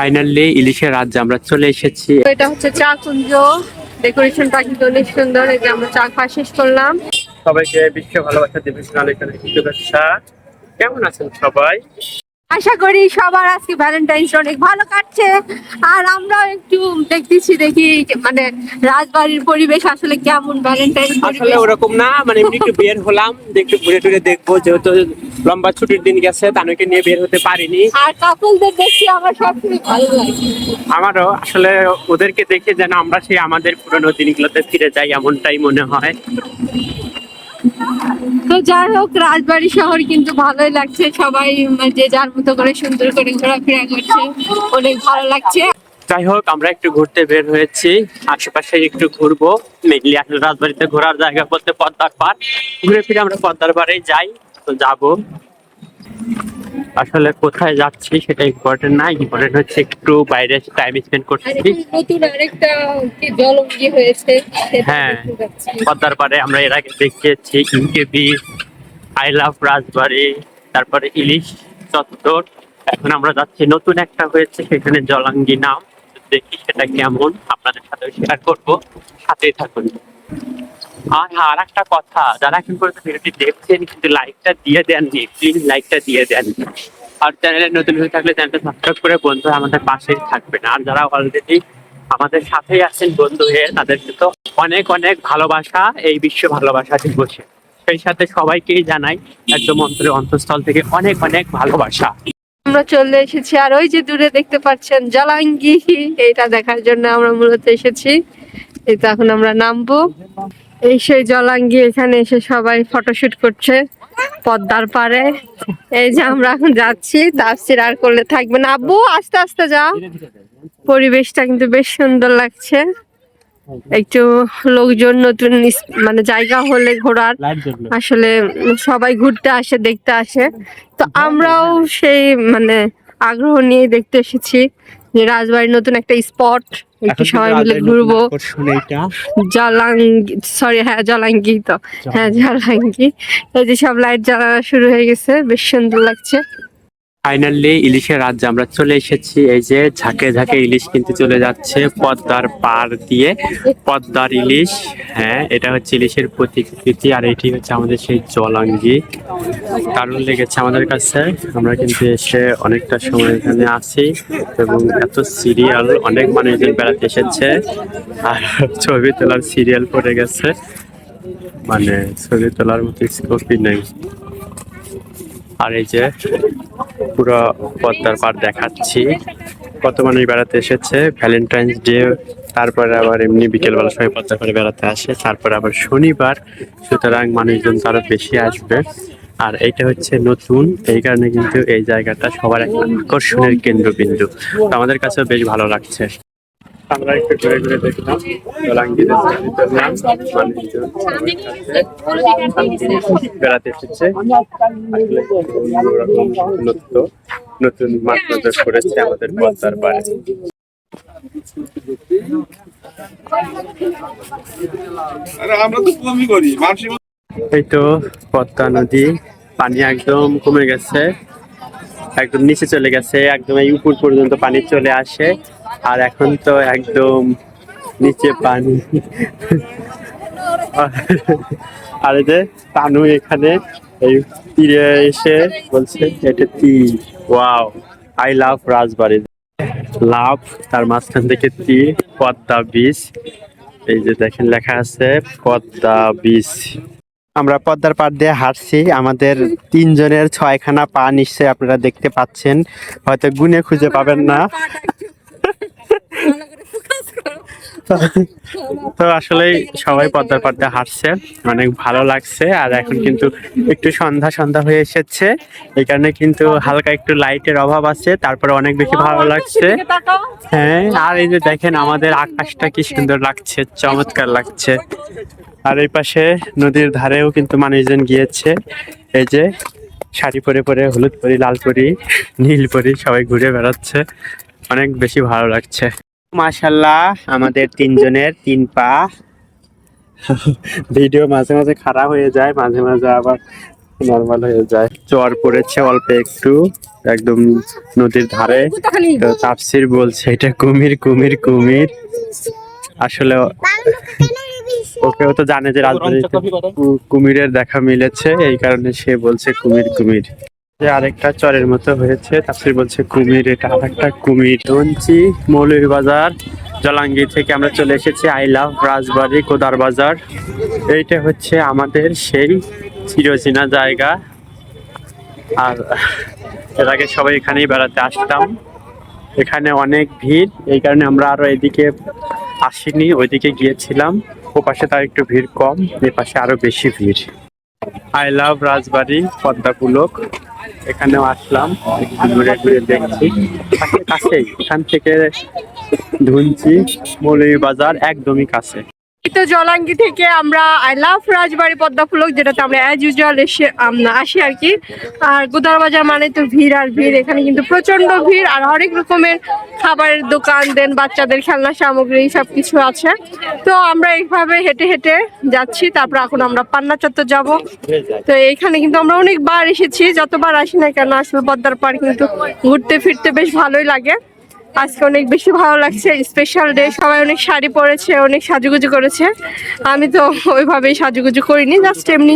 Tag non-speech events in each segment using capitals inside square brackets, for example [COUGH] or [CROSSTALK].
Finally ইলিশের রাজ্যে আমরা চলে এসেছি। এটা হচ্ছে চা কুঞ্জ ডেকোরেশনটা কিন্তু অনেক সুন্দর। এই যে আমরা চা খাওয়া শেষ করলাম। সবাইকে বিশ্ব ভালোবাসা দিবস আলোচনা শুভেচ্ছা। কেমন আছেন সবাই? আশা করি সবার আজকে ভ্যালেন্টাইন্স অনেক ভালো কাটছে। আর আমরাও একটু দেখতেছি দেখি মানে রাজবাড়ির পরিবেশ আসলে কেমন ভ্যালেন্টাইন আসলে ওরকম না মানে এমনি একটু বের হলাম একটু ঘুরে টুরে দেখব যেহেতু লম্বা ছুটির দিন গেছে তানুকে নিয়ে বের হতে পারিনি। আর কাপলদের দেখছি আমার সবসময় ভালো লাগে। আমারও আসলে ওদেরকে দেখে যেন আমরা সেই আমাদের পুরোনো দিনগুলোতে ফিরে যাই এমনটাই মনে হয়। তো যাই হোক, রাজবাড়ি শহর কিন্তু ভালোই লাগছে। সবাই যে যার মতো করে সুন্দর করে ঘোরাফেরা করছে, অনেক ভালো লাগছে। যাই হোক, আমরা একটু ঘুরতে বের হয়েছি। আশেপাশে একটু ঘুরবো। মেঘলি আসলে রাজবাড়িতে ঘোরার জায়গা বলতে পদ্মার পার ঘুরে ফিরে আমরা পদ্মার পাড়ে যাই, তো যাব। আসলে কোথায় যাচ্ছি সেটা ইম্পর্টেন্ট না ইম্পর্টেন্ট হচ্ছে একটু বাইরে টাইম স্পেন্ড করছি। নতুন আরেকটা জলঙ্গি হয়েছে হ্যাঁ। পদ্মার পাড়ে আমরা এর আগে দেখিয়েছি ইনকে বিচ আই লাভ রাজবাড়ি তারপরে ইলিশ চত্বর। এখন আমরা যাচ্ছি নতুন একটা হয়েছে সেখানে জলাঙ্গি নাম। দেখি সেটা কেমন আপনাদের সাথে শেয়ার করব। সাথেই থাকুন। আর আর একটা কথা, যারা এখন পর্যন্ত ভিডিওটি দেখছেন, কিন্তু লাইকটা দিয়ে দেননি প্লিজ লাইকটা দিয়ে দেন আর চ্যানেলে নতুন হয়ে থাকলে চ্যানেলটা সাবস্ক্রাইব করে বন্ধু আমাদের পাশেই থাকবেন। আর যারা অলরেডি আমাদের সাথেই আছেন বন্ধু হয়ে তাদেরকে তো অনেক অনেক ভালোবাসা, এই বিশ্ব ভালোবাসা দিবসে সেই সাথে সবাইকেই জানাই, একদম অন্তরের অন্তঃস্থল থেকে অনেক অনেক ভালোবাসা। আমরা চলে এসেছি, আর ওই যে দূরে দেখতে পাচ্ছেন জলাঙ্গি। এটা দেখার জন্য আমরা মূলত এসেছি। তো এখন আমরা নামবো। এই সেই জলাঙ্গি এখানে এসে সবাই ফটোশুট করছে পদ্মার পারে এই যে আমরা এখন যাচ্ছি, তাফসির আর করলে থাকবে না। আব্বু, আস্তে আস্তে যাও পরিবেশটা কিন্তু বেশ সুন্দর লাগছে। একটু লোকজন নতুন মানে জায়গা হলে ঘোরার। আসলে সবাই ঘুরতে আসে, দেখতে আসে। তো আমরাও সেই মানে আগ্রহ নিয়ে দেখতে এসেছি। যে রাজবাড়ির নতুন একটা স্পট একটু সবাই মিলে ঘুরবো। জলাঙ্গি সরি হ্যাঁ জলাঙ্গি তো। হ্যাঁ জলাঙ্গি। এই যে সব লাইট জ্বালানো শুরু হয়ে গেছে বেশ সুন্দর লাগছে। ফাইনালি ইলিশের রাজ্যে আমরা চলে এসেছি। এই যে ঝাঁকে ঝাঁকে ইলিশ কিন্তু চলে যাচ্ছে পদ্মার পার দিয়ে। পদ্মার ইলিশ হ্যাঁ এটা হচ্ছে ইলিশের প্রতিকৃতি আর এটি হচ্ছে আমাদের সেই জলাঙ্গি। দারুণ লেগেছে আমাদের কাছে। আমরা কিন্তু এসে অনেকটা সময় এখানে আছি এবং এত সিরিয়াল, অনেক মানুষজন বেড়াতে এসেছে আর ছবি তোলার সিরিয়াল পড়ে গেছে। মানে ছবি তোলার মতো স্কোপই নেই। আর এই যে পুরো পদ্মার পার দেখাচ্ছি। কত মানুষ বেড়াতে এসেছে ভ্যালেন্টাইন্স ডে তারপরে আবার এমনি বিকেলবেলা সবাই পদ্মার পাড়ে বেড়াতে আসে, তারপরে আবার শনিবার, সুতরাং মানুষজন তো আরও বেশি আসবে। আর এটা হচ্ছে নতুন, এই কারণে কিন্তু এই জায়গাটা সবার একটা আকর্ষণের কেন্দ্রবিন্দু। তো আমাদের কাছেও বেশ ভালো লাগছে। আমরা একটু ঘুরে ঘুরে দেখলাম। জলাঙ্গিতে মানুষজন বেড়াতে এসেছে। আসলে নতুন মাঠ প্রবেশ করেছে আমাদের পদ্মার মানুষ এই তো পদ্মা নদী পানি একদম কমে গেছে। একদম নিচে চলে গেছে, একদম এই উপর পর্যন্ত পানি চলে আসে। আর এখন তো একদম নিচে পানি। আর এই যে তানু এখানে, এই তীরে এসে বলছে, এটা তীর ওয়াও, আই লাভ রাজবাড়ি। লাভ, তার মাঝখান থেকে তীর পদ্মা বীজ এই যে দেখেন, লেখা আছে পদ্মা বীজ আমরা পদ্মার পাড় দিয়ে হাঁটছি। আমাদের তিনজনের ছয়খানা পা নিশ্চয়ই আপনারা দেখতে পাচ্ছেন। হয়তো গুনে খুঁজে পাবেন না। তো আসলে সবাই পদ্মার পাড় দিয়ে হাঁটছে। অনেক ভালো লাগছে। আর এখন কিন্তু একটু সন্ধ্যা সন্ধ্যা হয়ে এসেছে। এই কারণে কিন্তু হালকা একটু লাইটের অভাব আছে। তারপরে অনেক বেশি ভালো লাগছে। হ্যাঁ আর এই যে দেখেন আমাদের আকাশটা কি সুন্দর লাগছে। চমৎকার লাগছে। আর এই পাশে নদীর ধারেও কিন্তু মানুষজন গিয়েছে। এই যে শাড়ি পরে পরে হলুদ পরি, লাল পরি, নীল পরি সবাই ঘুরে বেড়াচ্ছে। অনেক বেশি ভালো লাগছে। মাশাল্লাহ আমাদের তিনজনের তিন পা। ভিডিও মাঝে মাঝে খারাপ হয়ে যায়, মাঝে মাঝে আবার নর্মাল হয়ে যায়। চর পড়েছে অল্প একটু, একদম নদীর ধারে। তাপসির বলছে, এটা কুমির কুমির কুমির। আসলে ওকেও তো জানে যে রাজবাড়িতে কুমিরের দেখা মিলেছে এই কারণে সে বলছে কুমির কুমির। যে আরেকটা চরের মতো হয়েছে তাপসির বলছে কুমির এটা আরেকটা কুমির। ধনচি মৌলভী বাজার জলাঙ্গি থেকে আমরা চলে এসেছি। আই লাভ রাজবাড়ি কোদার বাজার। এইটা হচ্ছে আমাদের সেই চিরচেনা জায়গা। আর এর আগে সবাই এখানেই বেড়াতে আসতাম। এখানে অনেক ভিড় এই কারণে আমরা আরও এদিকে আসিনি ওইদিকে গিয়েছিলাম। ও পাশে তার একটু ভিড় কম এ পাশে আরও বেশি ভিড়। আই লাভ রাজবাড়ি পদ্মা পুলক এখানেও আসলাম ঘুরে ঘুরে দেখছি। কাছেই এখান থেকে ধুনচি মৌলী বাজার একদমই কাছে। এই তো জলাঙ্গি থেকে আমরা আই লাভ রাজবাড়ি পদ্মা ফুলক যেটাতে আমরা অ্যাজ ইউজুয়াল এসে আসি আর কি। আর গুদার বাজার মানে তো ভিড় আর ভিড়, এখানে কিন্তু প্রচণ্ড ভিড়, আর হরেক রকমের খাবারের দোকান, দেন বাচ্চাদের খেলনা সামগ্রী সব কিছু আছে। তো আমরা এইভাবে হেঁটে হেঁটে যাচ্ছি, তারপর এখন আমরা পান্না চত্বর যাব। তো এইখানে কিন্তু আমরা অনেকবার এসেছি, যতবার আসি না কেন, আসলে পদ্মার পার কিন্তু ঘুরতে ফিরতে বেশ ভালোই লাগে। আজকে অনেক বেশি ভালো লাগছে স্পেশাল ডে সবাই অনেক শাড়ি পরেছে, অনেক সাজুগুজু করেছে। আমি তো ওইভাবেই সাজুগুজু করিনি জাস্ট এমনি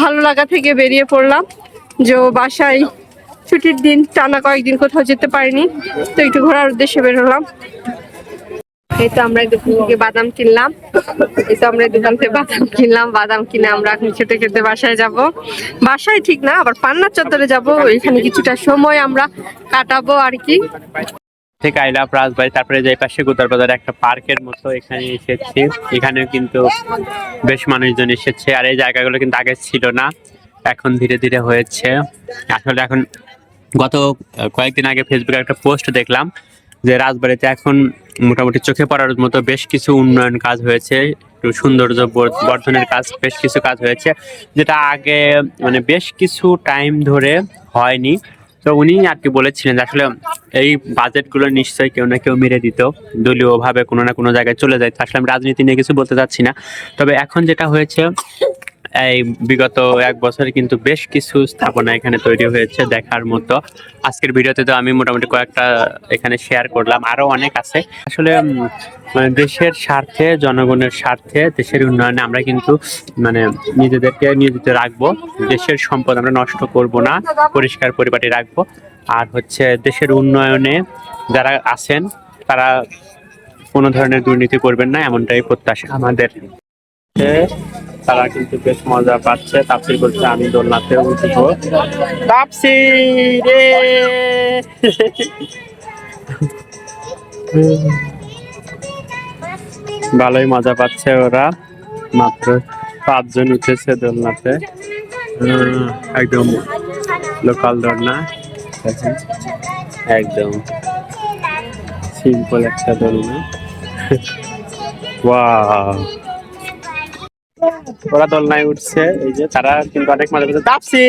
ভালো লাগা থেকে বেরিয়ে পড়লাম। যে বাসায় ছুটির দিন, টানা কয়েকদিন কোথাও যেতে পারিনি, তো একটু ঘোরার উদ্দেশ্যে বের হলাম। এই তো আমরা দোকান থেকে বাদাম কিনলাম। এই তো আমরা দোকান থেকে বাদাম কিনলাম, বাদাম কিনে আমরা এখন খেতে খেতে বাসায় যাব। বাসায় ঠিক না, আবার পান্নার চত্বরে যাব, এখানে কিছুটা সময় আমরা কাটাবো আর কি। থেকে আই লাভ রাজবাড়ি, তারপরে যে পাশে গোদার বাজার একটা পার্কের মতো এখানে এসেছি। এখানেও কিন্তু বেশ মানুষজন এসেছে আর এই জায়গাগুলো কিন্তু আগে ছিল না, এখন ধীরে ধীরে হয়েছে। আসলে এখন গত কয়েকদিন আগে ফেসবুকে একটা পোস্ট দেখলাম যে রাজবাড়িতে এখন মোটামুটি চোখে পড়ার মতো বেশ কিছু উন্নয়ন কাজ হয়েছে, একটু সৌন্দর্য বর্ধনের কাজ, বেশ কিছু কাজ হয়েছে, যেটা আগে মানে বেশ কিছু টাইম ধরে হয়নি। তো উনি আর কি বলেছিলেন আসলে এই বাজেটগুলো নিশ্চয়ই কেউ না কেউ মেরে দিত, দলীয়ভাবে কোনো না কোনো জায়গায় চলে যায়। আসলে আমি রাজনীতি নিয়ে কিছু বলতে চাচ্ছি না। তবে এখন যেটা হয়েছে এই বিগত এক বছরে কিন্তু বেশ কিছু স্থাপনা এখানে তৈরি হয়েছে দেখার মতো। আজকের ভিডিওতে তো আমি মোটামুটি কয়েকটা এখানে শেয়ার করলাম, আরও অনেক আছে। আসলে মানে দেশের স্বার্থে, জনগণের স্বার্থে, দেশের উন্নয়নে আমরা কিন্তু মানে নিজেদেরকে নিয়োজিত রাখব। দেশের সম্পদ আমরা নষ্ট করব না, পরিষ্কার পরিপাটি রাখব। আর হচ্ছে দেশের উন্নয়নে যারা আছেন, তারা কোনো ধরনের দুর্নীতি করবেন না, এমনটাই প্রত্যাশা আমাদের। তারা কিন্তু বেশ মজা পাচ্ছে। তাপসির বলছে আমি দোলনাতে উঠবো। তাপসি রে ভালোই মজা পাচ্ছে ওরা। মাত্র পাঁচজন উঠেছে দোলনাতে। উম, একদম। লোকাল দোলনা। একদম। সিম্পল একটা দোলনা। [LAUGHS] ওয়াও। ওরা দোলনায় উঠছে, এই যে তারা কিন্তু অনেক মজা করছে। তাপসি!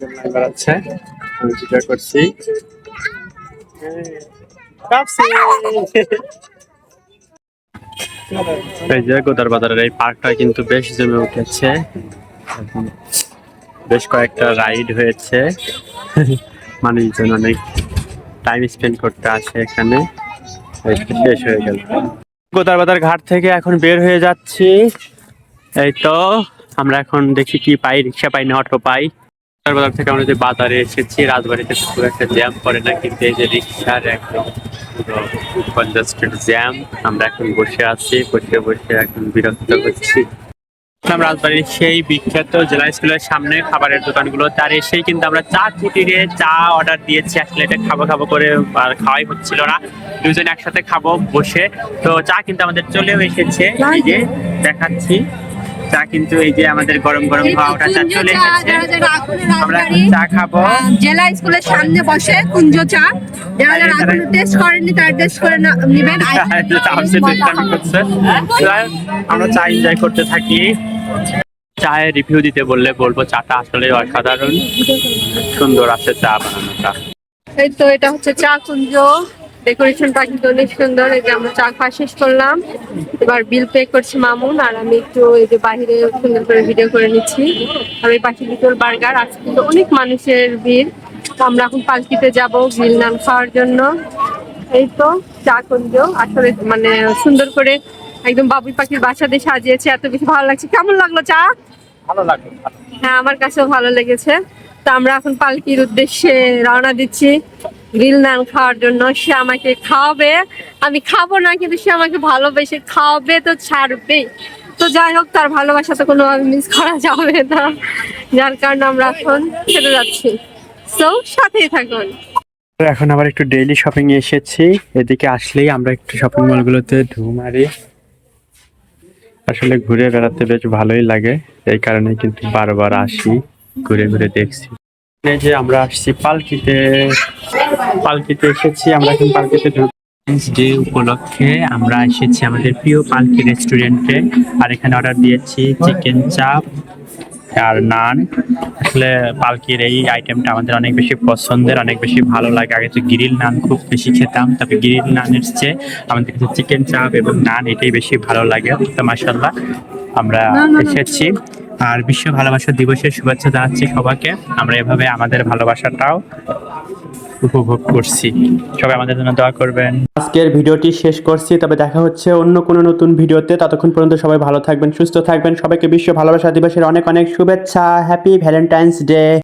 দোলনায় বেড়াচ্ছে, আমি ভিডিও করছি। তাপসি! এই যে গোদার বাজারের এই পার্কটা কিন্তু বেশ জমে উঠেছে। বেশ কয়েকটা রাইড হয়েছে। মানুষজন অনেক টাইম স্পেন্ড করতে আসে এখানে। শেষ হয়ে গেল। গোদারবাজার ঘাট থেকে এখন বের হয়ে যাচ্ছি। এই তো, আমরা এখন দেখি কি পাই, রিক্সা পাই না, অটো পাই। গোদারবাদার থেকে আমরা যে বাজারে এসেছি, রাজবাড়িতে খুব একটা জ্যাম পড়ে না কিন্তু এই যে রিক্সার একদম কনজাস্টেড জ্যাম আমরা এখন বসে আছি, বসে বসে এখন বিরক্ত হচ্ছি। রাজবাড়ির সেই বিখ্যাত জেলা স্কুলের সামনে খাবারের দোকানগুলো। তার এসেই কিন্তু আমরা চা কুটিরে চা অর্ডার দিয়েছি। আসলে এটা খাব খাব করে আর খাওয়াই হচ্ছিল না। দুজন একসাথে খাব বসে। তো চা কিন্তু আমাদের চলেও এসেছে। দেখাচ্ছি। চা কিন্তু এই যে আমাদের গরম গরম চা চলে এসেছে। আমরা চা খাব। জেলা স্কুলের সামনে বসে কুঞ্জ চা। যারা যারা এখনও টেস্ট করেননি তারা টেস্ট করে নেবেন। আমরা চা এনজয় করতে থাকি। চায়ের রিভিউ দিতে বললে বলব চাটা আসলে অসাধারণ। সুন্দর আছে চা বানানোটা। এই তো এটা হচ্ছে চা কুঞ্জ। ডেকোরেশনটা কিন্তু অনেক সুন্দর এই যে আমরা চা খাওয়া শেষ করলাম। এবার বিল পে করছি মামুন আর আমি একটু এই যে বাইরে সুন্দর করে ভিডিও করে নিচ্ছি। আর ওই পাশে লিটল বার্গার আজকে কিন্তু অনেক মানুষের ভিড়। তো আমরা এখন পালকিতে যাব গ্রিল নান খাওয়ার জন্য। এই তো চা কুঞ্জ আসলে মানে সুন্দর করে একদম বাবুই পাখির বাসা দিয়ে সাজিয়েছে এত বেশি ভালো লাগছে। কেমন লাগল চা? ভালো লাগল। হ্যাঁ আমার কাছেও ভালো লেগেছে। তো আমরা এখন পালকির উদ্দেশ্যে রওনা দিচ্ছি। গ্রিল নান খাওয়ার জন্য সে আমাকে খাওয়াবে। আমি খাব না, কিন্তু সে আমাকে ভালোবেসে খাওয়াবে, তো ছাড়বেই তো যাই হোক, তার ভালোবাসা তো কোনো মিস করা যাবে না। যার কারণে আমরা এখন খেতে যাচ্ছি। তো সাথেই থাকুন। এখন আবার একটু ডেইলি শপিং এ এসেছি। এদিকে আসলেই আমরা একটু শপিং মলগুলোতে ঢু মারি। আসলে ঘুরে বেড়াতে বেশ ভালোই লাগে। এই কারণে কিন্তু বারবার আসি, ঘুরে ঘুরে দেখছি। যে আমরা আসছি পালকিতে। পালকিতে এসেছি আমরা এখন পালকিতে ডে উপলক্ষে আমরা এসেছি আমাদের প্রিয় পালকি রেস্টুরেন্টে। আর এখানে অর্ডার দিয়েছি চিকেন চাপ আর নান আসলে পালকির এই আইটেমটা আমাদের অনেক বেশি পছন্দের অনেক বেশি ভালো লাগে। আগে তো গ্রিল নান খুব বেশি খেতাম তবে গ্রিল নানের চেয়ে আমাদের কাছে চিকেন চাপ এবং নান এটাই বেশি ভালো লাগে। তো মাসাল্লাহ আমরা এসেছি। আর বিশ্ব ভালোবাসা দিবসের শুভেচ্ছা জানাচ্ছি সবাইকে। আমরা এভাবে আমাদের ভালোবাসাটাও উপভোগ করছি। সবাই আমাদের জন্য দোয়া করবেন। আজকের ভিডিওটি শেষ করছি, তবে দেখা হচ্ছে অন্য কোনো নতুন ভিডিওতে। ততক্ষণ পর্যন্ত সবাই ভালো থাকবেন, সুস্থ থাকবেন। সবাইকে বিশ্ব ভালোবাসা দিবসের অনেক অনেক শুভেচ্ছা। Happy Valentine's day